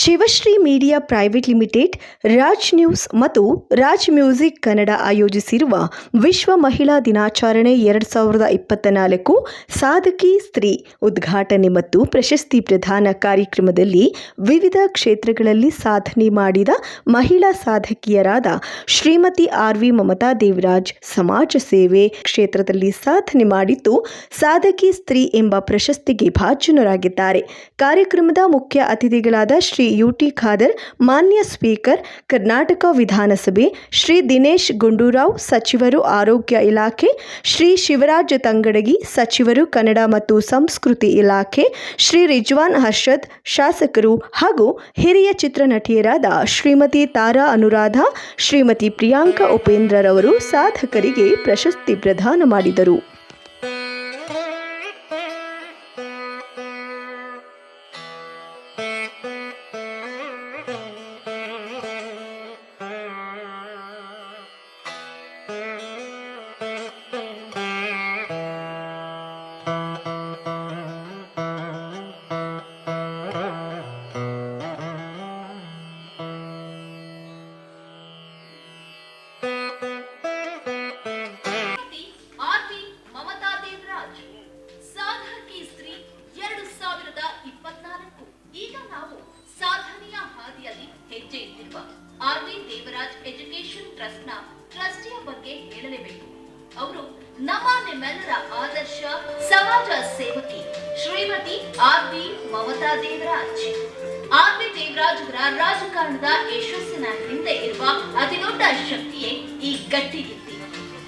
Shivashri media private limited, Raj news ಮತ್ತು Raj music Kannada ಆಯೋಜಿಸಿರುವ ವಿಶ್ವ ಮಹಿಳಾ ದಿನಾಚರಣೆ ಎರಡು ಸಾವಿರದ ಇಪ್ಪತ್ತ ನಾಲ್ಕು ಸಾಧಕಿ ಸ್ತ್ರೀ ಉದ್ಘಾಟನೆ ಮತ್ತು ಪ್ರಶಸ್ತಿ ಪ್ರದಾನ ಕಾರ್ಯಕ್ರಮದಲ್ಲಿ ವಿವಿಧ ಕ್ಷೇತ್ರಗಳಲ್ಲಿ ಸಾಧನೆ ಮಾಡಿದ ಮಹಿಳಾ ಸಾಧಕಿಯರಾದ ಶ್ರೀಮತಿ ಆರ್ ವಿ ಮಮತಾ ದೇವರಾಜ್ ಸಮಾಜ ಸೇವೆ ಕ್ಷೇತ್ರದಲ್ಲಿ ಸಾಧನೆ ಮಾಡಿದ್ದು ಸಾಧಕಿ ಸ್ತ್ರೀ ಎಂಬ ಪ್ರಶಸ್ತಿಗೆ ಭಾಜನರಾಗಿದ್ದಾರೆ. ಕಾರ್ಯಕ್ರಮದ ಮುಖ್ಯ ಅತಿಥಿಗಳಾದ ಶ್ರೀ ಯು ಟಿ ಖಾದರ್, ಮಾನ್ಯ ಸ್ಪೀಕರ್, ಕರ್ನಾಟಕ ವಿಧಾನಸಭೆ, ಶ್ರೀ ದಿನೇಶ್ ಗುಂಡೂರಾವ್, ಸಚಿವರು ಆರೋಗ್ಯ ಇಲಾಖೆ, ಶ್ರೀ ಶಿವರಾಜ್ ತಂಗಡಗಿ, ಸಚಿವರು ಕನ್ನಡ ಮತ್ತು ಸಂಸ್ಕೃತಿ ಇಲಾಖೆ, ಶ್ರೀ ರಿಜ್ವಾನ್ ಹರ್ಷದ್, ಶಾಸಕರು ಹಾಗೂ ಹಿರಿಯ ಚಿತ್ರನಟಿಯರಾದ ಶ್ರೀಮತಿ ತಾರಾ ಅನುರಾಧ, ಶ್ರೀಮತಿ ಪ್ರಿಯಾಂಕಾ ಉಪೇಂದ್ರರವರು ಸಾಧಕರಿಗೆ ಪ್ರಶಸ್ತಿ ಪ್ರದಾನ ಮಾಡಿದರು. ಸಮಾಜ ಸೇವಕಿ Shrimati R B Mamata Devaraj. R B Devaraj ಅವರ ರಾಜಕಾರಣದ ಯಶಸ್ಸಿನ ಹಿಂದೆ ಇರುವ ಅತಿದೊಡ್ಡ ಶಕ್ತಿಯೇ ಈ ಗಟ್ಟಿಗಿತ್ತಿ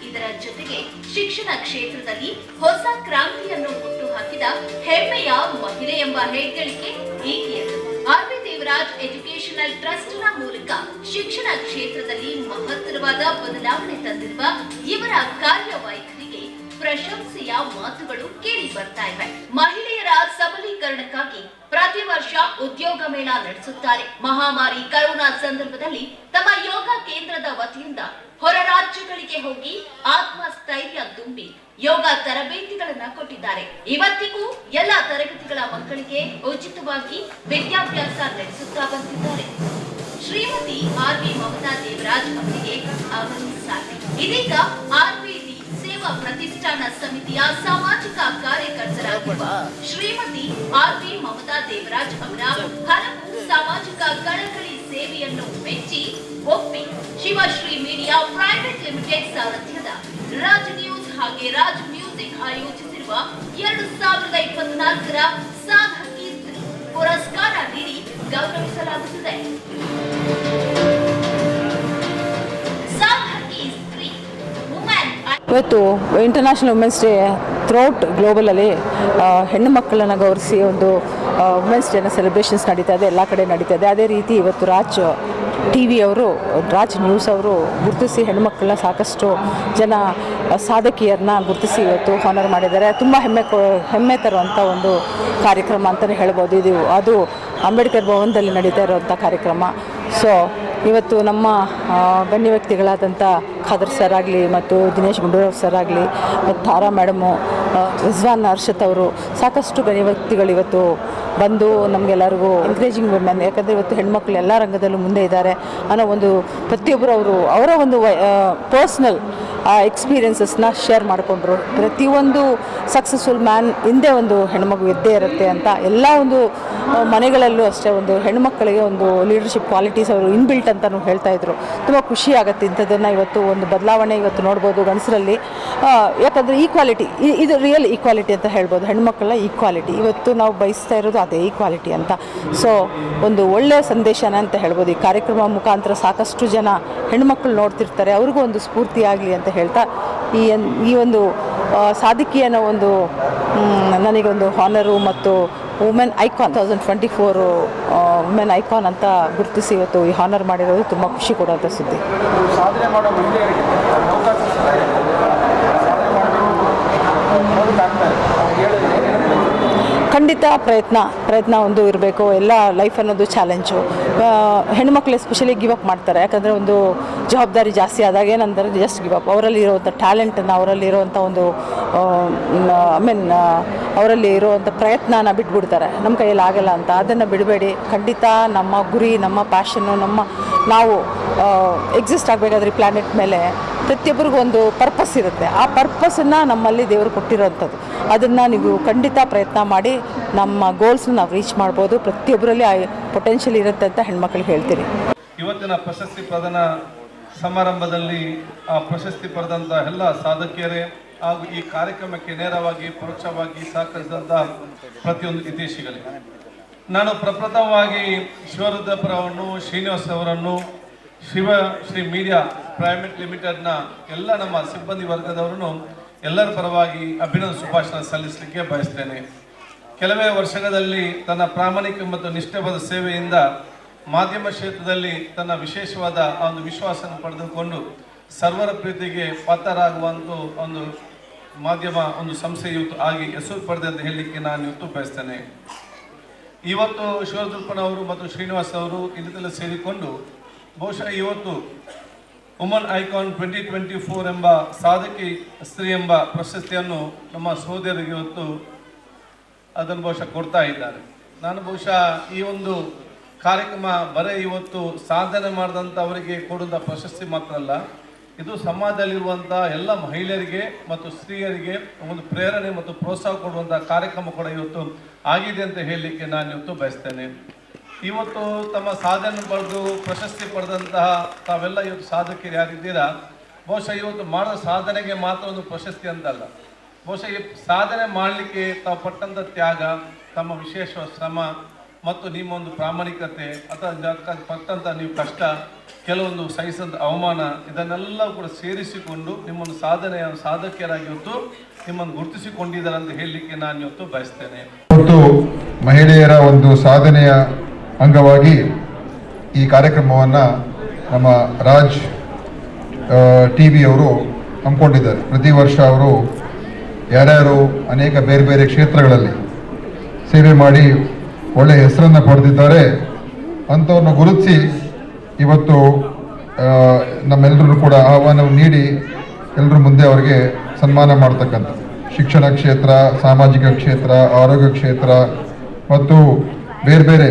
ಇದರ ಜೊತೆಗೆ ಶಿಕ್ಷಣ ಕ್ಷೇತ್ರದಲ್ಲಿ ಹೊಸ ಕ್ರಾಂತಿಯನ್ನು ಹುಟ್ಟುಹಾಕಿದ ಹೆಮ್ಮೆಯ ಮಹಿಳೆ ಎಂಬ ಹೆಗ್ಗಳಿಕೆ ಈಕೆಯದು ಆರ್ ಬಿ ದೇವರಾಜ್ ಎಜುಕೇಶನಲ್ ಟ್ರಸ್ಟ್ನ ಮೂಲಕ ಶಿಕ್ಷಣ ಕ್ಷೇತ್ರದಲ್ಲಿ ಮಹತ್ತರವಾದ ಬದಲಾವಣೆ ತಂದಿರುವ ಇವರ ಕಾರ್ಯವೈಖರಿಗೆ ಪ್ರಶಂಸೆಯ ಮಾತುಗಳು ಕೇಳಿ ಬರ್ತಾ ಇವೆ. ಮಹಿಳೆಯರ ಸಬಲೀಕರಣಕ್ಕಾಗಿ ಪ್ರತಿ ವರ್ಷ ಉದ್ಯೋಗ ಮೇಳ ನಡೆಸುತ್ತಾರೆ. ಮಹಾಮಾರಿ ಕರೋನಾ ಸಂದರ್ಭದಲ್ಲಿ ತಮ್ಮ ಯೋಗ ಕೇಂದ್ರದ ವತಿಯಿಂದ ಹೊರ ರಾಜ್ಯಗಳಿಗೆ ಹೋಗಿ ಆತ್ಮಸ್ಥೈರ್ಯ ತುಂಬಿ ಯೋಗ ತರಬೇತಿಗಳನ್ನ ಕೊಟ್ಟಿದ್ದಾರೆ. ಇವತ್ತಿಗೂ ಎಲ್ಲ ತರಗತಿಗಳ ಮಕ್ಕಳಿಗೆ ಉಚಿತವಾಗಿ ವಿದ್ಯಾಭ್ಯಾಸ ನಡೆಸುತ್ತಾ ಬಂದಿದ್ದಾರೆ. ಶ್ರೀಮತಿ ಆರ್ ವಿ ಮಮತಾ ದೇವರಾಜ್ ಅವರಿಗೆ ಅವರು ಸಾಟಿ ಇದೀಗ ಆರ್ ವಿ ಸೇವಾ ಪ್ರತಿಷ್ಠಾನ ಸಮಿತಿಯ ಸಾಮಾಜಿಕ ಕಾರ್ಯಕರ್ತರಾಗಿರುವ ಶ್ರೀಮತಿ ಆರ್ ವಿ ಮಮತಾ ದೇವರಾಜ್ ಅವರ ಹಲವು ಸಾಮಾಜಿಕ ಕಳಕಳಿ ಸೇವೆಯನ್ನು ಮೆಚ್ಚಿ ಒಪ್ಪಿ ಶಿವಶ್ರೀ ಮೀಡಿಯಾ ಪ್ರೈವೇಟ್ ಲಿಮಿಟೆಡ್ ಸಾರಥ್ಯದ ರಾಜ್ ನ್ಯೂಸ್ ಹಾಗೆ ರಾಜ್ ಮ್ಯೂಸಿಕ್ ಆಯೋಜಿಸಿರುವ ಎರಡು ಸಾವಿರದ ಇಪ್ಪತ್ನಾಲ್ಕರ ಇವತ್ತು ಇಂಟರ್ನ್ಯಾಷನಲ್ ವುಮೆನ್ಸ್ ಡೇ ಥ್ರೂಔಟ್ ಗ್ಲೋಬಲಲ್ಲಿ ಹೆಣ್ಣು ಮಕ್ಕಳನ್ನು ಗೌರವಿಸಿ ಒಂದು ವುಮೆನ್ಸ್ ಡೇನ ಸೆಲೆಬ್ರೇಷನ್ಸ್ ನಡೀತಾ ಇದೆ, ಎಲ್ಲ ಕಡೆ ನಡೀತಾ ಇದೆ. ಅದೇ ರೀತಿ ಇವತ್ತು ರಾಜ್ ಟಿ ವಿ ಅವರು, ರಾಜ್ ನ್ಯೂಸ್ ಅವರು ಗುರುತಿಸಿ ಹೆಣ್ಮಕ್ಳನ್ನ ಸಾಕಷ್ಟು ಜನ ಸಾಧಕಿಯರನ್ನ ಗುರುತಿಸಿ ಇವತ್ತು ಹಾನರ್ ಮಾಡಿದ್ದಾರೆ. ತುಂಬ ಹೆಮ್ಮೆ ಹೆಮ್ಮೆ ತರುವಂಥ ಒಂದು ಕಾರ್ಯಕ್ರಮ ಅಂತಲೇ ಹೇಳ್ಬೋದು. ಇದು, ಅದು ಅಂಬೇಡ್ಕರ್ ಭವನದಲ್ಲಿ ನಡೀತಾ ಇರುವಂಥ ಕಾರ್ಯಕ್ರಮ. ಸೊ ಇವತ್ತು ನಮ್ಮ ಗಣ್ಯ ವ್ಯಕ್ತಿಗಳಾದಂಥ ಖಾದರ್ ಸರ್ ಆಗಲಿ ಮತ್ತು ದಿನೇಶ್ ಗುಂಡೂರಾವ್ ಸರ್ ಆಗಲಿ ಮತ್ತು ತಾರಾ ಮೇಡಮು ರಿಜ್ವಾನ್ ಅರ್ಷತ್ ಅವರು ಸಾಕಷ್ಟು ಗಣ್ಯ ವ್ಯಕ್ತಿಗಳು ಇವತ್ತು ಬಂದು ನಮಗೆಲ್ಲರಿಗೂ ಎನ್ಕರೇಜಿಂಗ್ ವುಮೆನ್ ಯಾಕಂದರೆ ಇವತ್ತು ಹೆಣ್ಮಕ್ಳು ಎಲ್ಲ ರಂಗದಲ್ಲೂ ಮುಂದೆ ಇದ್ದಾರೆ ಅನ್ನೋ ಒಂದು ಪ್ರತಿಯೊಬ್ಬರು ಅವರು, ಅವರ ಒಂದು ಪರ್ಸ್ನಲ್ ಎಕ್ಸ್ಪೀರಿಯನ್ಸಸ್ನ ಶೇರ್ ಮಾಡಿಕೊಂಡ್ರು. ಪ್ರತಿಯೊಂದು ಸಕ್ಸಸ್ಫುಲ್ ಮ್ಯಾನ್ ಹಿಂದೆ ಒಂದು ಹೆಣ್ಮಗು ಇದ್ದೇ ಇರುತ್ತೆ ಅಂತ ಎಲ್ಲ ಒಂದು ಮನೆಗಳಲ್ಲೂ ಅಷ್ಟೇ ಒಂದು ಹೆಣ್ಮಕ್ಕಳಿಗೆ ಒಂದು ಲೀಡರ್ಶಿಪ್ ಕ್ವಾಲಿಟೀಸ್ ಅವರು ಇನ್ಬಿಲ್ಟ್ ಅಂತಲೂ ಹೇಳ್ತಾ ಇದ್ರು. ತುಂಬ ಖುಷಿ ಆಗುತ್ತೆ ಇಂಥದ್ದನ್ನು ಇವತ್ತು ಒಂದು ಬದಲಾವಣೆ ಇವತ್ತು ನೋಡ್ಬೋದು ಗಂಡಸರಲ್ಲಿ. ಯಾಕಂದರೆ ಈಕ್ವಾಲಿಟಿ ಇದು ರಿಯಲ್ ಈಕ್ವಾಲಿಟಿ ಅಂತ ಹೇಳ್ಬೋದು. ಹೆಣ್ಮಕ್ಕಳ ಈಕ್ವಾಲಿಟಿ ಇವತ್ತು ನಾವು ಬಯಸ್ತಾ ಇರೋದು ಅದೇ ಈಕ್ವಾಲಿಟಿ ಅಂತ. ಸೊ ಒಂದು ಒಳ್ಳೆಯ ಸಂದೇಶನ ಅಂತ ಹೇಳ್ಬೋದು. ಈ ಕಾರ್ಯಕ್ರಮ ಮುಖಾಂತರ ಸಾಕಷ್ಟು ಜನ ಹೆಣ್ಮಕ್ಳು ನೋಡ್ತಿರ್ತಾರೆ. ಅವ್ರಿಗೂ ಒಂದು ಸ್ಫೂರ್ತಿ ಆಗಲಿ ಅಂತ ಹೇಳ್ತಾ, ಈ ಈ ಒಂದು ಸಾಧಕಿ ಅನ್ನೋ ಒಂದು ನನಗೊಂದು ಹಾನರು ಮತ್ತು women icon thousand twenty four women icon ಅಂತ ಗುರುತಿಸಿ ಇವತ್ತು ಈ ಹಾನರ್ ಮಾಡಿರೋದು ತುಂಬ ಖುಷಿ ಕೊಡುವಂಥ ಸುದ್ದಿ. ಸಾಧನೆ ಮಾಡೋ ಮಹಿಳೆಯರಿಗೆ ಅವಕಾಶ ಸಿಗ್ತಾ ಇದೆ ಸಾಧನೆ ಮಾಡಿದ್ರು ಬದುಕಾಗ್ತಾ ಇದೆ ಅವ್ರಿಗೆ ಹೇಳಿದ್ರೆ ಏನೇನು ಖಂಡಿತ ಪ್ರಯತ್ನ ಪ್ರಯತ್ನ ಒಂದು ಇರಬೇಕು, ಎಲ್ಲ ಲೈಫ್ ಅನ್ನೋದು ಚಾಲೆಂಜು ಹೆಣ್ಮಕ್ಳು ಎಸ್ಪೆಷಲಿ ಗಿವ್ ಅಪ್ ಮಾಡ್ತಾರೆ. ಯಾಕಂದರೆ ಒಂದು ಜವಾಬ್ದಾರಿ ಜಾಸ್ತಿ ಆದಾಗ ಏನಂದ್ರೆ ಜಸ್ಟ್ ಗಿವ್ ಅಪ್ ಅವರಲ್ಲಿ ಟ್ಯಾಲೆಂಟನ್ನು ಅವರಲ್ಲಿ ಇರುವಂಥ ಒಂದು ಐ ಮೀನ್ ಅವರಲ್ಲಿ ಇರುವಂಥ ಪ್ರಯತ್ನನ ಬಿಟ್ಬಿಡ್ತಾರೆ. ನಮ್ಮ ಕೈಯಲ್ಲಿ ಆಗಲ್ಲ ಅಂತ. ಅದನ್ನು ಬಿಡಬೇಡಿ. ಖಂಡಿತ ನಮ್ಮ ಗುರಿ, ನಮ್ಮ ಪ್ಯಾಷನ್ನು ನಮ್ಮ ನಾವು ಎಕ್ಸಿಸ್ಟ್ ಆಗಬೇಕಾದ್ರೆ ಪ್ಲ್ಯಾನೆಟ್ ಮೇಲೆ ಪ್ರತಿಯೊಬ್ಬರಿಗೂ ಒಂದು ಪರ್ಪಸ್ ಇರುತ್ತೆ. ಆ ಪರ್ಪಸನ್ನು ನಮ್ಮಲ್ಲಿ ದೇವರು ಕೊಟ್ಟಿರೋವಂಥದ್ದು ಅದನ್ನು ನೀವು ಖಂಡಿತ ಪ್ರಯತ್ನ ಮಾಡಿ, ನಮ್ಮ ಗೋಲ್ಸ್ನ ನಾವು ರೀಚ್ ಮಾಡ್ಬೋದು. ಪ್ರತಿಯೊಬ್ಬರಲ್ಲಿ ಆ ಪೊಟೆನ್ಷಿಯಲ್ ಇರುತ್ತೆ ಅಂತ ಹೆಣ್ಮಕ್ಳಿಗೆ ಹೇಳ್ತೀನಿ. ಇವತ್ತಿನ ಪ್ರಶಸ್ತಿ ಪ್ರದಾನ ಸಮಾರಂಭದಲ್ಲಿ ಆ ಪ್ರಶಸ್ತಿ ಪಡೆದಂಥ ಎಲ್ಲ ಸಾಧಕಿಯರೇ ಹಾಗೂ ಈ ಕಾರ್ಯಕ್ರಮಕ್ಕೆ ನೇರವಾಗಿ ಪರೋಕ್ಷವಾಗಿ ಸಹಕರಿಸಿದಂಥ ಪ್ರತಿಯೊಂದು ಹಿತೇಶಿಗಳಿಗೆ ನಾನು ಪ್ರಪ್ರಥಮವಾಗಿ ಶಿವರುದ್ರಪುರವನ್ನು, ಶ್ರೀನಿವಾಸ್ ಅವರನ್ನು ಶಿವ ಶ್ರೀ ಮೀಡಿಯಾ ಪ್ರೈವೇಟ್ ಲಿಮಿಟೆಡ್ನ ಎಲ್ಲ ನಮ್ಮ ಸಿಬ್ಬಂದಿ ವರ್ಗದವರನ್ನು ಎಲ್ಲರ ಪರವಾಗಿ ಅಭಿನಂದ ಶುಭಾಶಯ ಸಲ್ಲಿಸಲಿಕ್ಕೆ ಬಯಸ್ತೇನೆ. ಕೆಲವೇ ವರ್ಷಗಳಲ್ಲಿ ತನ್ನ ಪ್ರಾಮಾಣಿಕ ಮತ್ತು ನಿಷ್ಠೆಬದ ಸೇವೆಯಿಂದ ಮಾಧ್ಯಮ ಕ್ಷೇತ್ರದಲ್ಲಿ ತನ್ನ ವಿಶೇಷವಾದ ಒಂದು ವಿಶ್ವಾಸವನ್ನು ಪಡೆದುಕೊಂಡು ಸರ್ವರ ಪ್ರೀತಿಗೆ ಪಾತ್ರರಾಗುವಂತ ಒಂದು ಮಾಧ್ಯಮ, ಒಂದು ಸಂಸ್ಥೆ ಇವತ್ತು ಆಗಿ ಹೆಸರು ಪಡೆದೆ ಅಂತ ಹೇಳಲಿಕ್ಕೆ ನಾನು ಇವತ್ತು ಬಯಸ್ತೇನೆ. ಇವತ್ತು ಶಿವದುರ್ಪನವರು ಮತ್ತು ಶ್ರೀನಿವಾಸ್ ಅವರು ಇದಕ್ಕೆಲ್ಲ ಸೇರಿಕೊಂಡು ಬಹುಶಃ ಇವತ್ತು woman icon twenty twenty four ಎಂಬ ಸಾಧಕಿ ಸ್ತ್ರೀ ಎಂಬ ಪ್ರಶಸ್ತಿಯನ್ನು ನಮ್ಮ ಸಹೋದರಿಗೆ ಇವತ್ತು ಅದನ್ನು ಬಹುಶಃ ಕೊಡ್ತಾ ಇದ್ದಾರೆ. ನಾನು ಬಹುಶಃ ಈ ಒಂದು ಕಾರ್ಯಕ್ರಮ ಬರೀ ಇವತ್ತು ಸಾಧನೆ ಮಾಡಿದಂಥ ಅವರಿಗೆ ಕೊಡುವಂಥ ಪ್ರಶಸ್ತಿ ಮಾತ್ರ ಅಲ್ಲ, ಇದು ಸಮಾಜದಲ್ಲಿರುವಂಥ ಎಲ್ಲ ಮಹಿಳೆಯರಿಗೆ ಮತ್ತು ಸ್ತ್ರೀಯರಿಗೆ ಒಂದು ಪ್ರೇರಣೆ ಮತ್ತು ಪ್ರೋತ್ಸಾಹ ಕೊಡುವಂಥ ಕಾರ್ಯಕ್ರಮ ಕೂಡ ಇವತ್ತು ಆಗಿದೆ ಅಂತ ಹೇಳಲಿಕ್ಕೆ ನಾನು ಇವತ್ತು ಬಯಸ್ತೇನೆ. ಇವತ್ತು ತಮ್ಮ ಸಾಧನೆ ಪಡೆದು, ಪ್ರಶಸ್ತಿ ಪಡೆದಂತಹ ತಾವೆಲ್ಲ ಇವತ್ತು ಸಾಧಕರು ಯಾರಿದ್ದೀರಾ? ಬಹುಶಃ ಇವತ್ತು ಮಾಡೋ ಸಾಧನೆಗೆ ಮಾತ್ರ ಒಂದು ಪ್ರಶಸ್ತಿ ಅಂತಲ್ಲ. ಬಹುಶಃ ಈ ಸಾಧನೆ ಮಾಡಲಿಕ್ಕೆ ತಾವು ಪಟ್ಟಂಥ ತ್ಯಾಗ, ತಮ್ಮ ವಿಶೇಷ ಶ್ರಮ ಮತ್ತು ನಿಮ್ಮ ಒಂದು ಪ್ರಾಮಾಣಿಕತೆ, ಅಥವಾ ಪಟ್ಟಂಥ ನೀವು ಕಷ್ಟ, ಕೆಲವೊಂದು ಸಹಿಸಿದ ಅವಮಾನ, ಇದನ್ನೆಲ್ಲ ಕೂಡ ಸೇರಿಸಿಕೊಂಡು ನಿಮ್ಮನ್ನು ಸಾಧನೆಯ ಸಾಧಕಿಯರಾಗಿ ಇವತ್ತು ನಿಮ್ಮನ್ನು ಗುರುತಿಸಿಕೊಂಡಿದ್ದಾರೆ ಅಂತ ಹೇಳಲಿಕ್ಕೆ ನಾನು ಇವತ್ತು ಬಯಸ್ತೇನೆ. ಮಹಿಳೆಯರ ಒಂದು ಸಾಧನೆಯ ಅಂಗವಾಗಿ ಈ ಕಾರ್ಯಕ್ರಮವನ್ನು ನಮ್ಮ ರಾಜ್ ಟಿ ವಿಯವರು ಹಮ್ಮಿಕೊಂಡಿದ್ದಾರೆ. ಪ್ರತಿ ವರ್ಷ ಅವರು ಯಾರ್ಯಾರು ಅನೇಕ ಬೇರೆ ಬೇರೆ ಕ್ಷೇತ್ರಗಳಲ್ಲಿ ಸೇವೆ ಮಾಡಿ ಒಳ್ಳೆಯ ಹೆಸರನ್ನು ಪಡೆದಿದ್ದಾರೆ. ಅಂಥವ್ರನ್ನ ಗುರುತಿಸಿ ಇವತ್ತು ನಮ್ಮೆಲ್ಲರೂ ಕೂಡ ಆಹ್ವಾನವನ್ನು ನೀಡಿ ಎಲ್ಲರ ಮುಂದೆ ಅವರಿಗೆ ಸನ್ಮಾನ ಮಾಡ್ತಕ್ಕಂಥ ಶಿಕ್ಷಣ ಕ್ಷೇತ್ರ, ಸಾಮಾಜಿಕ ಕ್ಷೇತ್ರ, ಆರೋಗ್ಯ ಕ್ಷೇತ್ರ ಮತ್ತು ಬೇರೆ ಬೇರೆ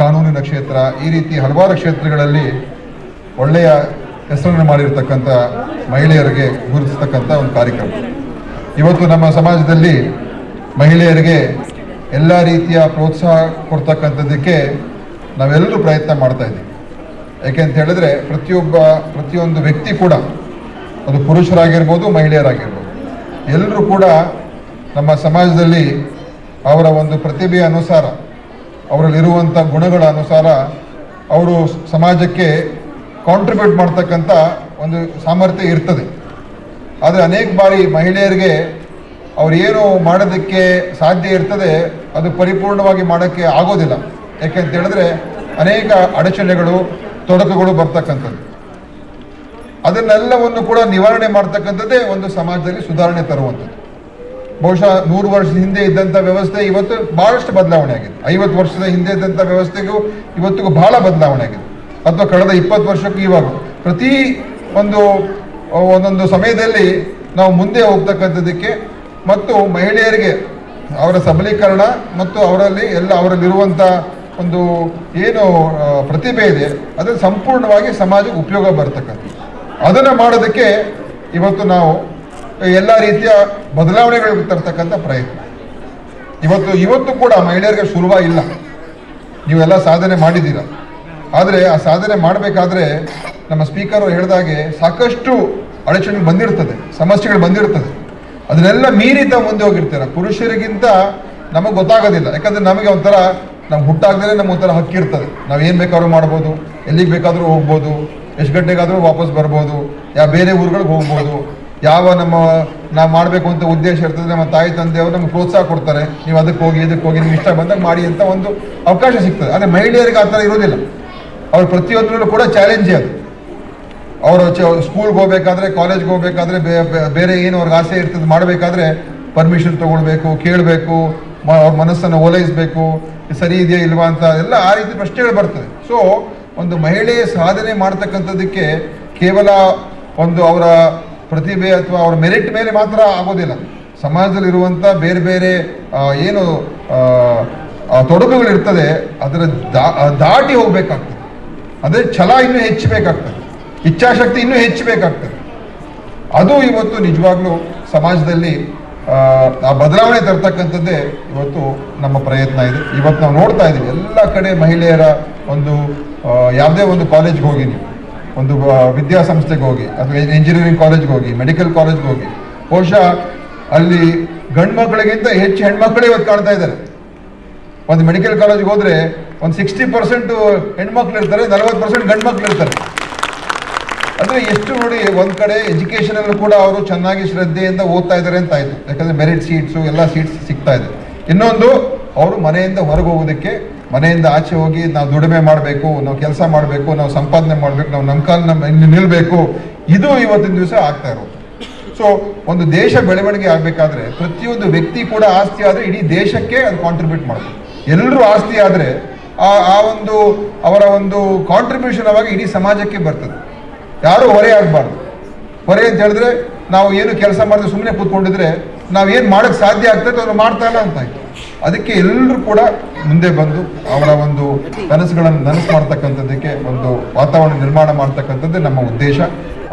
ಕಾನೂನಿನ ಕ್ಷೇತ್ರ, ಈ ರೀತಿ ಹಲವಾರು ಕ್ಷೇತ್ರಗಳಲ್ಲಿ ಒಳ್ಳೆಯ ಹೆಸರನ್ನು ಮಾಡಿರ್ತಕ್ಕಂಥ ಮಹಿಳೆಯರಿಗೆ ಗುರುತಿಸ್ತಕ್ಕಂಥ ಒಂದು ಕಾರ್ಯಕ್ರಮ. ಇವತ್ತು ನಮ್ಮ ಸಮಾಜದಲ್ಲಿ ಮಹಿಳೆಯರಿಗೆ ಎಲ್ಲ ರೀತಿಯ ಪ್ರೋತ್ಸಾಹ ಕೊಡ್ತಕ್ಕಂಥದ್ದಕ್ಕೆ ನಾವೆಲ್ಲರೂ ಪ್ರಯತ್ನ ಮಾಡ್ತಾ ಇದ್ದೀವಿ. ಯಾಕೆ ಅಂತ ಹೇಳಿದ್ರೆ ಪ್ರತಿಯೊಬ್ಬ, ಪ್ರತಿಯೊಂದು ವ್ಯಕ್ತಿ ಕೂಡ ಅದು ಪುರುಷರಾಗಿರ್ಬೋದು, ಮಹಿಳೆಯರಾಗಿರ್ಬೋದು. ಎಲ್ಲರೂ ಕೂಡ ನಮ್ಮ ಸಮಾಜದಲ್ಲಿ ಅವರ ಒಂದು ಪ್ರತಿಭೆಯ ಅನುಸಾರ ಅವರಲ್ಲಿರುವಂಥ ಗುಣಗಳ ಅನುಸಾರ ಅವರು ಸಮಾಜಕ್ಕೆ ಕಾಂಟ್ರಿಬ್ಯೂಟ್ ಮಾಡ್ತಕ್ಕಂಥ ಒಂದು ಸಾಮರ್ಥ್ಯ ಇರ್ತದೆ. ಆದರೆ ಅನೇಕ ಬಾರಿ ಮಹಿಳೆಯರಿಗೆ ಅವ್ರು ಏನು ಮಾಡೋದಕ್ಕೆ ಸಾಧ್ಯ ಇರ್ತದೆ, ಅದು ಪರಿಪೂರ್ಣವಾಗಿ ಮಾಡೋಕ್ಕೆ ಆಗೋದಿಲ್ಲ. ಯಾಕೆ ಅಂತ ಹೇಳಿದ್ರೆ ಅನೇಕ ಅಡಚಣೆಗಳು, ತೊಡಕುಗಳು ಬರ್ತಕ್ಕಂಥದ್ದು. ಅದನ್ನೆಲ್ಲವನ್ನು ಕೂಡ ನಿವಾರಣೆ ಮಾಡ್ತಕ್ಕಂಥದ್ದೇ ಒಂದು ಸಮಾಜದಲ್ಲಿ ಸುಧಾರಣೆ ತರುವಂಥದ್ದು. ಬಹುಶಃ ನೂರು ವರ್ಷದ ಹಿಂದೆ ಇದ್ದಂಥ ವ್ಯವಸ್ಥೆ ಇವತ್ತು ಬಹಳಷ್ಟು ಬದಲಾವಣೆ ಆಗಿದೆ. ಐವತ್ತು ವರ್ಷದ ಹಿಂದೆ ಇದ್ದಂಥ ವ್ಯವಸ್ಥೆಗೂ ಇವತ್ತಿಗೂ ಬಹಳ ಬದಲಾವಣೆ ಆಗಿದೆ. ಅಥವಾ ಕಳೆದ ಇಪ್ಪತ್ತು ವರ್ಷಕ್ಕೂ ಇವಾಗ. ಪ್ರತಿ ಒಂದು ಒಂದೊಂದು ಸಮಯದಲ್ಲಿ ನಾವು ಮುಂದೆ ಹೋಗ್ತಕ್ಕಂಥದ್ದಕ್ಕೆ ಮತ್ತು ಮಹಿಳೆಯರಿಗೆ ಅವರ ಸಬಲೀಕರಣ ಮತ್ತು ಅವರಲ್ಲಿ ಎಲ್ಲ ಅವರಲ್ಲಿರುವಂಥ ಒಂದು ಏನು ಪ್ರತಿಭೆ ಇದೆ, ಅದನ್ನು ಸಂಪೂರ್ಣವಾಗಿ ಸಮಾಜಕ್ಕೆ ಉಪಯೋಗ ಬರ್ತಕ್ಕಂಥದ್ದು. ಅದನ್ನು ಮಾಡೋದಕ್ಕೆ ಇವತ್ತು ನಾವು ಎಲ್ಲ ರೀತಿಯ ಬದಲಾವಣೆಗಳು ತರ್ತಕ್ಕಂಥ ಪ್ರಯತ್ನ. ಇವತ್ತು ಇವತ್ತು ಕೂಡ ಮಹಿಳೆಯರಿಗೆ ಸುಲಭ ಇಲ್ಲ ನೀವೆಲ್ಲ ಸಾಧನೆ ಮಾಡಿದ್ದೀರ? ಆದರೆ ಆ ಸಾಧನೆ ಮಾಡಬೇಕಾದ್ರೆ ನಮ್ಮ ಸ್ಪೀಕರ್ ಹೇಳಿದಾಗೆ ಸಾಕಷ್ಟು ಅಡಚಣೆ ಬಂದಿರ್ತದೆ, ಸಮಸ್ಯೆಗಳು ಬಂದಿರ್ತದೆ. ಅದನ್ನೆಲ್ಲ ಮೀರಿ ಮುಂದೆ ಹೋಗಿರ್ತೀರ? ಪುರುಷರಿಗಿಂತ ನಮಗೆ ಗೊತ್ತಾಗೋದಿಲ್ಲ. ಯಾಕಂದರೆ ನಮಗೆ ಒಂಥರ ನಮ್ಮ ಹುಟ್ಟಾಗ್ದೇ ನಮ್ಮ ಒಂಥರ ಹಕ್ಕಿರ್ತದೆ ನಾವು ಏನು ಬೇಕಾದ್ರೂ ಮಾಡ್ಬೋದು, ಎಲ್ಲಿಗೆ ಬೇಕಾದರೂ ಹೋಗ್ಬೋದು, ಎಷ್ಟು ಗಂಟೆಗಾದರೂ ವಾಪಸ್ ಬರ್ಬೋದು ಯಾವ ಬೇರೆ ಊರುಗಳಿಗೆ ಹೋಗ್ಬೋದು ಯಾವ ನಮ್ಮ, ನಾವು ಮಾಡಬೇಕು ಅಂತ ಉದ್ದೇಶ ಇರ್ತದೆ ನಮ್ಮ ತಾಯಿ ತಂದೆಯವರು ನಮ್ಗೆ ಪ್ರೋತ್ಸಾಹ ಕೊಡ್ತಾರೆ. ನೀವು ಅದಕ್ಕೆ ಹೋಗಿ, ಇದಕ್ಕೆ ಹೋಗಿ ನಿಮ್ಗೆ ಇಷ್ಟ ಬಂದಾಗ ಮಾಡಿ ಅಂತ ಒಂದು ಅವಕಾಶ ಸಿಗ್ತದೆ. ಆದರೆ ಮಹಿಳೆಯರಿಗೆ ಆ ಥರ ಇರೋದಿಲ್ಲ ಅವ್ರ ಪ್ರತಿಯೊಂದರಲ್ಲೂ ಕೂಡ ಚಾಲೆಂಜೇ ಅದು. ಅವರು ಸ್ಕೂಲ್ಗೆ ಹೋಗ್ಬೇಕಾದ್ರೆ ಕಾಲೇಜ್ಗೆ ಹೋಗ್ಬೇಕಾದ್ರೆ ಬೇರೆ ಏನು ಅವ್ರಿಗೆ ಆಸೆ ಇರ್ತದೆ, ಮಾಡಬೇಕಾದ್ರೆ ಪರ್ಮಿಷನ್ ತೊಗೊಳ್ಬೇಕು, ಕೇಳಬೇಕು ಅವ್ರ ಮನಸ್ಸನ್ನು ಓಲೈಸಬೇಕು ಸರಿ ಇದೆಯಾ, ಇಲ್ವಾ ಅಂತ ಎಲ್ಲ ಆ ರೀತಿ ಪ್ರಶ್ನೆಗಳು ಬರ್ತದೆ. ಸೊ ಒಂದು ಮಹಿಳೆಯ ಸಾಧನೆ ಮಾಡ್ತಕ್ಕಂಥದ್ದಕ್ಕೆ ಕೇವಲ ಒಂದು ಅವರ ಪ್ರತಿಭೆ ಅಥವಾ ಅವರ ಮೆರಿಟ್ ಮೇಲೆ ಮಾತ್ರ ಆಗೋದಿಲ್ಲ. ಸಮಾಜದಲ್ಲಿರುವಂಥ ಬೇರೆ ಬೇರೆ ಏನು ತೊಡಕುಗಳಿರ್ತದೆ, ಅದರ ದಾ- ದಾಟಿ ಹೋಗಬೇಕಾಗ್ತದೆ. ಅದೇ ಛಲ ಇನ್ನೂ ಹೆಚ್ಚಬೇಕಾಗ್ತದೆ. ಇಚ್ಛಾಶಕ್ತಿ ಇನ್ನೂ ಹೆಚ್ಚಬೇಕಾಗ್ತದೆ. ಅದು ಇವತ್ತು ನಿಜವಾಗ್ಲೂ ಸಮಾಜದಲ್ಲಿ, ಆ ಬದಲಾವಣೆ ತರ್ತಕ್ಕಂಥದ್ದೇ ಇವತ್ತು ನಮ್ಮ ಪ್ರಯತ್ನ ಇದೆ. ಇವತ್ತು ನಾವು ನೋಡ್ತಾ ಇದ್ದೀವಿ, ಎಲ್ಲ ಕಡೆ ಮಹಿಳೆಯರ ಒಂದು ಯಾವುದೇ ಒಂದು ಕಾಲೇಜ್ಗೆ ಹೋಗಿ ನೀವು. ಒಂದು ವಿದ್ಯಾಸಂಸ್ಥೆಗೆ ಹೋಗಿ, ಅಥವಾ ಇಂಜಿನಿಯರಿಂಗ್ ಕಾಲೇಜ್ಗೆ ಹೋಗಿ ಮೆಡಿಕಲ್ ಕಾಲೇಜ್ಗೆ ಹೋಗಿ, ಬಹುಶಃ ಅಲ್ಲಿ ಗಂಡು ಮಕ್ಕಳಿಗಿಂತ ಹೆಚ್ಚು ಹೆಣ್ಮಕ್ಳೇ ಇವತ್ತು ಕಾಣ್ತಾ ಇದ್ದಾರೆ. ಒಂದು ಮೆಡಿಕಲ್ ಕಾಲೇಜ್ಗೆ ಹೋದ್ರೆ ಒಂದು ಸಿಕ್ಸ್ಟಿ ಪರ್ಸೆಂಟು ಹೆಣ್ಮಕ್ಳು ಇರ್ತಾರೆ, ನಲವತ್ತು ಪರ್ಸೆಂಟ್ ಗಂಡು ಮಕ್ಳು ಇರ್ತಾರೆ. ಅಂದ್ರೆ ಎಷ್ಟು ನೋಡಿ ಒಂದು ಕಡೆ ಎಜುಕೇಶನ್ ಅಲ್ಲೂ ಕೂಡ ಅವರು ಚೆನ್ನಾಗಿ ಶ್ರದ್ಧೆಯಿಂದ ಓದ್ತಾ ಇದ್ದಾರೆ ಅಂತ ಆಯ್ತು. ಯಾಕಂದ್ರೆ ಮೆರಿಟ್ ಸೀಟ್ಸು ಎಲ್ಲ ಸೀಟ್ಸ್ ಸಿಗ್ತಾ ಇದೆ. ಇನ್ನೊಂದು, ಅವರು ಮನೆಯಿಂದ ಹೊರಗೆ ಹೋಗೋದಕ್ಕೆ ಮನೆಯಿಂದ ಆಚೆ ಹೋಗಿ ನಾವು ದುಡಿಮೆ ಮಾಡಬೇಕು, ನಾವು ಕೆಲಸ ಮಾಡಬೇಕು, ನಾವು ಸಂಪಾದನೆ ಮಾಡಬೇಕು, ನಾವು ನಮ್ಮ ಕಾಲ ನಮ್ಮ ಇಲ್ಲಿ ನಿಲ್ಬೇಕು. ಇದು ಇವತ್ತಿನ ದಿವಸ ಆಗ್ತಾ ಇರೋದು. ಸೊ ಒಂದು ದೇಶ ಬೆಳವಣಿಗೆ ಆಗಬೇಕಾದ್ರೆ ಪ್ರತಿಯೊಂದು ವ್ಯಕ್ತಿ ಕೂಡ ಆಸ್ತಿ ಆದರೆ ಇಡೀ ದೇಶಕ್ಕೆ ಅದು ಕಾಂಟ್ರಿಬ್ಯೂಟ್ ಮಾಡಬೇಕು ಎಲ್ಲರೂ ಆಸ್ತಿ ಆದರೆ ಆ ಆ ಒಂದು, ಅವರ ಒಂದು ಕಾಂಟ್ರಿಬ್ಯೂಷನ್ ಅವಾಗ ಇಡೀ ಸಮಾಜಕ್ಕೆ ಬರ್ತದೆ. ಯಾರು ಹೊರೆ ಆಗಬಾರ್ದು. ಹೊರೆ ಅಂತ ಹೇಳಿದ್ರೆ ನಾವು ಏನು ಕೆಲಸ ಮಾಡಿದ್ರೆ ಸುಮ್ಮನೆ ಕೂತ್ಕೊಂಡಿದ್ರೆ ನಾವು ಏನು ಮಾಡೋಕ್ಕೆ ಸಾಧ್ಯ ಆಗ್ತದೆ, ಅದನ್ನು ಮಾಡ್ತಾ ಇಲ್ಲ ಅಂತ ಅದಕ್ಕೆ ಎಲ್ಲರೂ ಕೂಡ ಮುಂದೆ ಬಂದು ಅವರ ಒಂದು ಕನಸುಗಳನ್ನು ನನಸು ಮಾಡ್ತಕ್ಕಂಥದ್ದಕ್ಕೆ ಒಂದು ವಾತಾವರಣ ನಿರ್ಮಾಣ ಮಾಡ್ತಕ್ಕಂಥದ್ದು ನಮ್ಮ ಉದ್ದೇಶ.